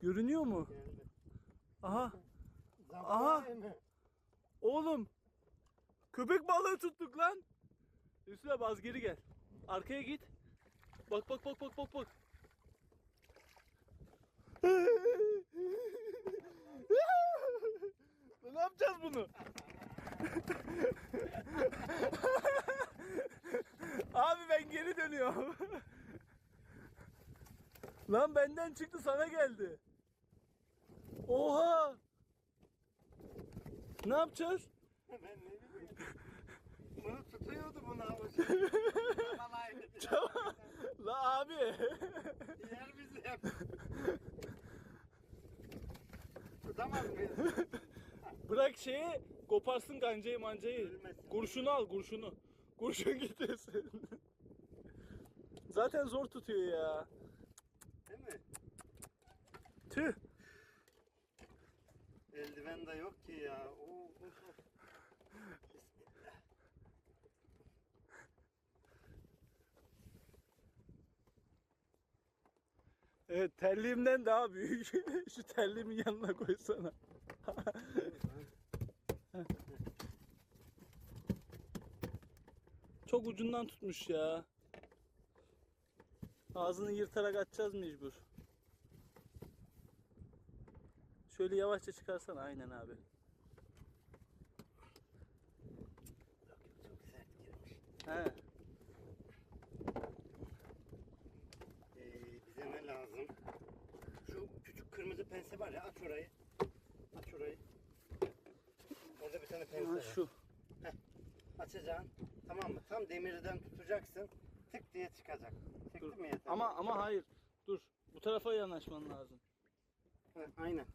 Görünüyor mu? Aha. Aha. Oğlum. Köpek balığı tuttuk lan. Yusuf abi az geri gel. Arkaya git. Bak bak bak bak bak bak. ne yapacağız bunu? Abi ben geri dönüyorum. Lan benden çıktı sana geldi. Oha! Ne yapacağız? Ben ne bileyim. Bunu tutuyordu bunu avuç. Balaydı. La abi. Yer bizi hep. Tutamaz mıyız? Bırak şeyi koparsın kancayı mancayı. Ölmesin. Kurşunu al kurşunu. Kurşun getirsin. Zaten zor tutuyor ya. Değil mi? Tüh. Eldiven de yok ki ya. Oo. Bismillah. Evet terliğimden daha büyük. Şu terliğimin yanına koysana. Çok ucundan tutmuş ya. Ağzını yırtarak açacağız mecbur. Şöyle yavaşça çıkarsana aynen abi. Çok sert girmiş. He. Ee, bize ne lazım? Şu küçük kırmızı pense var ya aç orayı. Aç orayı. Orada bir tane pense Ha, var. şu. Açacaksın. Tamam mı? Tam demirden tutacaksın. Tık diye çıkacak. Dur. mı yeter? Ama ama hayır. Dur. Bu tarafa yanaşman lazım. Ha, aynen.